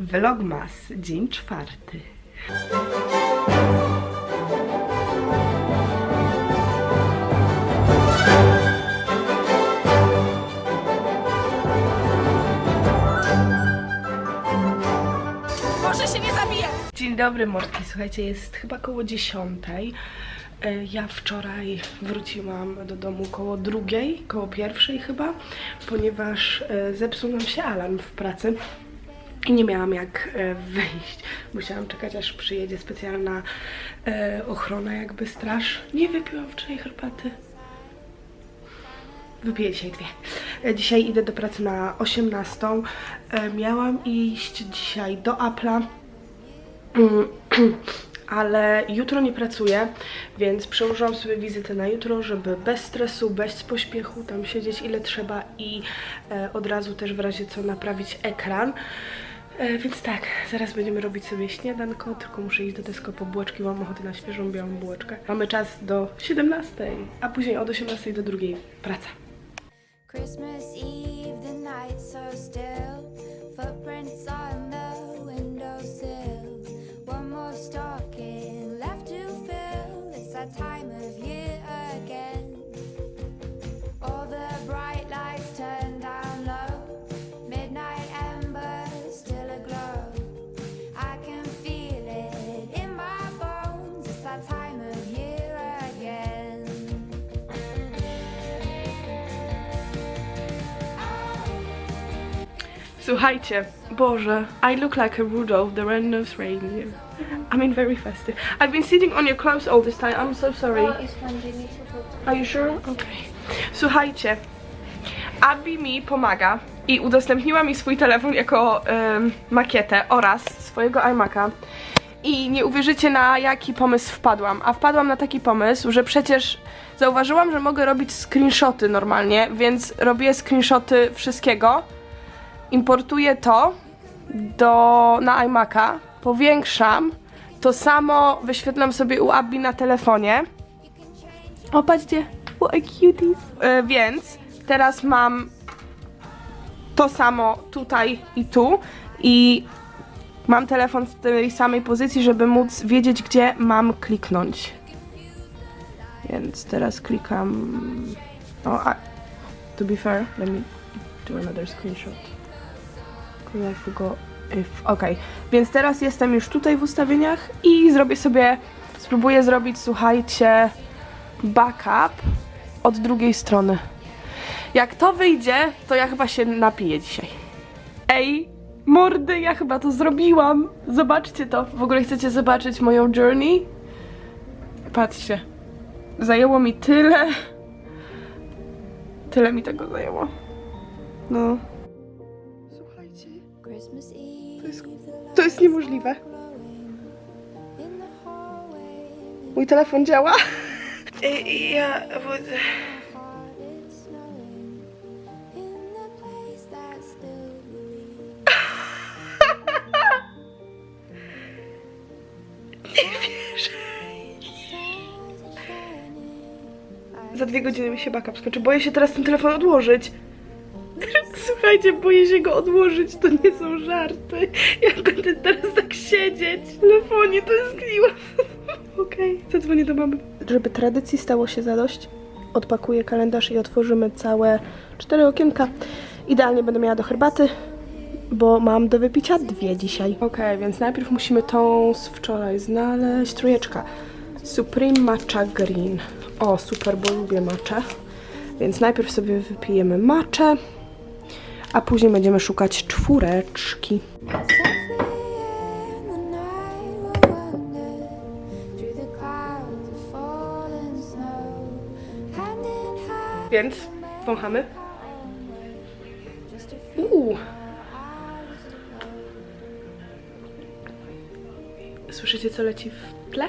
Vlogmas, dzień czwarty. Proszę się nie zabijać! Dzień dobry mordki, słuchajcie, jest chyba koło dziesiątej. E, Ja wczoraj wróciłam do domu koło drugiej, koło pierwszej chyba, ponieważ e, zepsuł nam się alarm w pracy i nie miałam jak e, wyjść. Musiałam czekać aż przyjedzie specjalna e, ochrona, jakby straż. Nie wypiłam wczoraj herbaty. Wypiję dzisiaj dwie. E, Dzisiaj idę do pracy na 18. E, Miałam iść dzisiaj do Apple'a, Mm, ale jutro nie pracuję, więc przełożyłam sobie wizytę na jutro, żeby bez stresu, bez pośpiechu tam siedzieć ile trzeba i od razu też w razie co naprawić ekran. E, więc tak, zaraz będziemy robić sobie śniadanko, tylko muszę iść do Tesco po bułeczki, mam ochotę na świeżą białą bułeczkę. Mamy czas do 17, a później od 18 do 2 praca. Christmas Eve, the night so still. Footprints on the Słuchajcie, Boże, I look like a Rudolph the Red-Nosed Reindeer. I mean, very festive. I've been sitting on your clothes all this time. I'm so sorry. Are you sure? Okay. Słuchajcie, Abby mi pomaga i udostępniła mi swój telefon jako em, makietę oraz swojego iMac'a. I nie uwierzycie na jaki pomysł wpadłam. A wpadłam na taki pomysł, że przecież zauważyłam, że mogę robić screenshoty normalnie, więc robię screenshoty wszystkiego importuję to do, na iMac'a, powiększam, to samo wyświetlam sobie u Abby na telefonie. O, patrzcie, what cuties. E, więc teraz mam to samo tutaj i tu i mam telefon w tej samej pozycji, żeby móc wiedzieć, gdzie mam kliknąć. Więc teraz klikam... O, to be fair, let me do another screenshot. I forgot if... Okej, więc teraz jestem już tutaj w ustawieniach i zrobię sobie, spróbuję zrobić, słuchajcie, backup od drugiej strony. Jak to wyjdzie, to ja chyba się napiję dzisiaj. Ej, mordy, ja chyba to zrobiłam. Zobaczcie to. W ogóle chcecie zobaczyć moją journey? Patrzcie. Zajęło mi tyle. Tyle mi tego zajęło. No. To jest, to jest niemożliwe. Mój telefon działa. Ja. Za dwie godziny mi się backup skończy. Boję się teraz ten telefon odłożyć. Słuchajcie, boję się go odłożyć. To nie są żarty. Ja będę teraz tak siedzieć jest kliwa. Okej, zadzwonię do mamy. Żeby tradycji stało się zadość, odpakuję kalendarz i otworzymy całe cztery okienka. Idealnie będę miała do herbaty, bo mam do wypicia dwie dzisiaj. Okej, więc najpierw musimy tą z wczoraj znaleźć. Trójeczka. Supreme Matcha Green. O, super, bo lubię matcha. Więc najpierw sobie wypijemy matchę, a później będziemy szukać czwóreczki. Więc wąchamy. Uuu, słyszycie co leci w tle?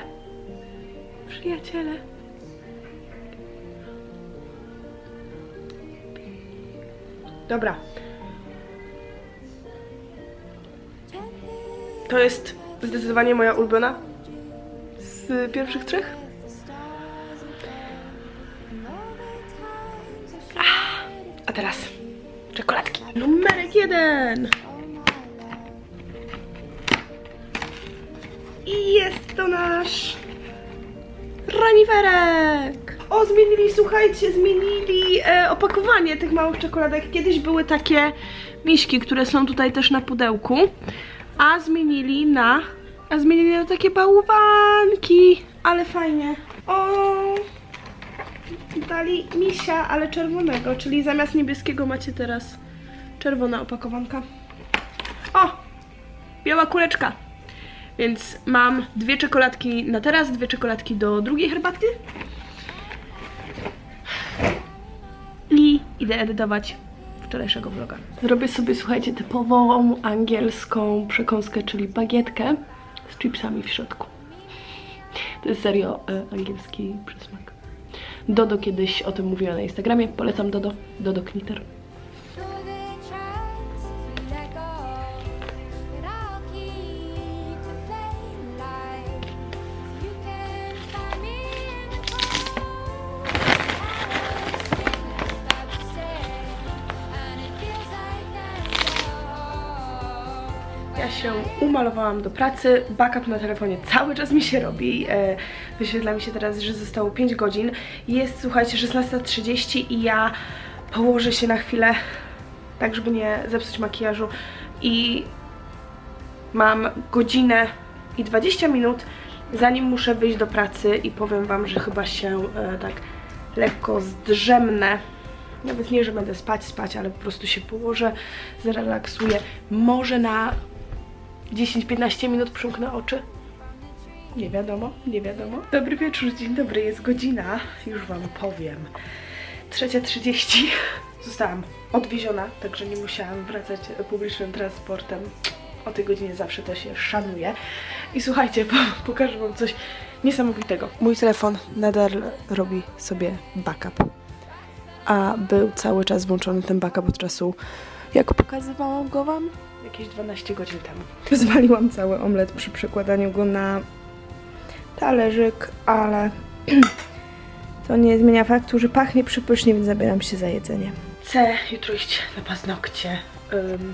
Przyjaciele. Dobra. To jest zdecydowanie moja ulubiona z pierwszych trzech. Ah, A teraz czekoladki. Numerek jeden. I jest to nasz raniwerek. O, zmienili, słuchajcie, zmienili e, opakowanie tych małych czekoladek. Kiedyś były takie miśki, które są tutaj też na pudełku, a zmienili na, a zmienili na takie bałwanki. Ale fajnie. O, dali misia, ale czerwonego, czyli zamiast niebieskiego macie teraz czerwona opakowanka. O, biała kuleczka. Więc mam dwie czekoladki na teraz, dwie czekoladki do drugiej herbatki. I idę edytować wczorajszego vloga. Zrobię sobie, słuchajcie, typową angielską przekąskę, czyli bagietkę z chipsami w środku. To jest serio e, angielski przysmak. Dodo kiedyś o tym mówiła na Instagramie. Polecam Dodo. Dodo Knitter. Się umalowałam do pracy, backup na telefonie cały czas mi się robi. E, wyświetla mi się teraz, że zostało 5 godzin. Jest, słuchajcie, 16.30 i ja położę się na chwilę, tak żeby nie zepsuć makijażu. I mam godzinę i 20 minut, zanim muszę wyjść do pracy i powiem Wam, że chyba się e, tak lekko zdrzemnę. Nawet nie, że będę spać, spać, ale po prostu się położę, zrelaksuję. Może na 10-15 minut przymknę oczy. Nie wiadomo, nie wiadomo. Dobry wieczór, dzień dobry, jest godzina, już Wam powiem. 3.30. Zostałam odwieziona, także nie musiałam wracać publicznym transportem. O tej godzinie zawsze to się szanuje. I słuchajcie, po, pokażę Wam coś niesamowitego. Mój telefon nadal robi sobie backup. A był cały czas włączony ten backup od czasu, jak pokazywałam go Wam jakieś 12 godzin temu. Zwaliłam cały omlet przy przekładaniu go na talerzyk, ale to nie zmienia faktu, że pachnie przepysznie, więc zabieram się za jedzenie. Chcę jutro iść na paznokcie. Um,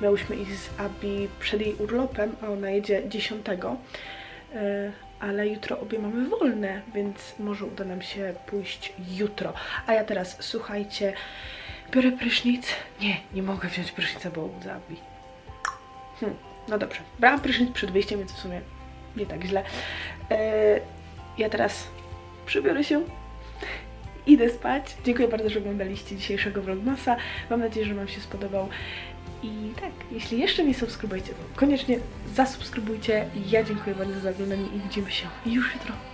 miałyśmy iść z Abi przed jej urlopem, a ona jedzie 10. y, ale jutro obie mamy wolne, więc może uda nam się pójść jutro. A ja teraz, słuchajcie, biorę prysznic. Nie, nie mogę wziąć prysznica, bo łudzę Abi. Hmm, no dobrze. Brałam prysznic przed wyjściem, więc w sumie nie tak źle. E, ja teraz przybiorę się. Idę spać. Dziękuję bardzo, że oglądaliście dzisiejszego vlogmasa. Mam nadzieję, że Wam się spodobał. I tak, jeśli jeszcze nie subskrybujecie, to koniecznie zasubskrybujcie. Ja dziękuję bardzo za oglądanie i widzimy się już jutro.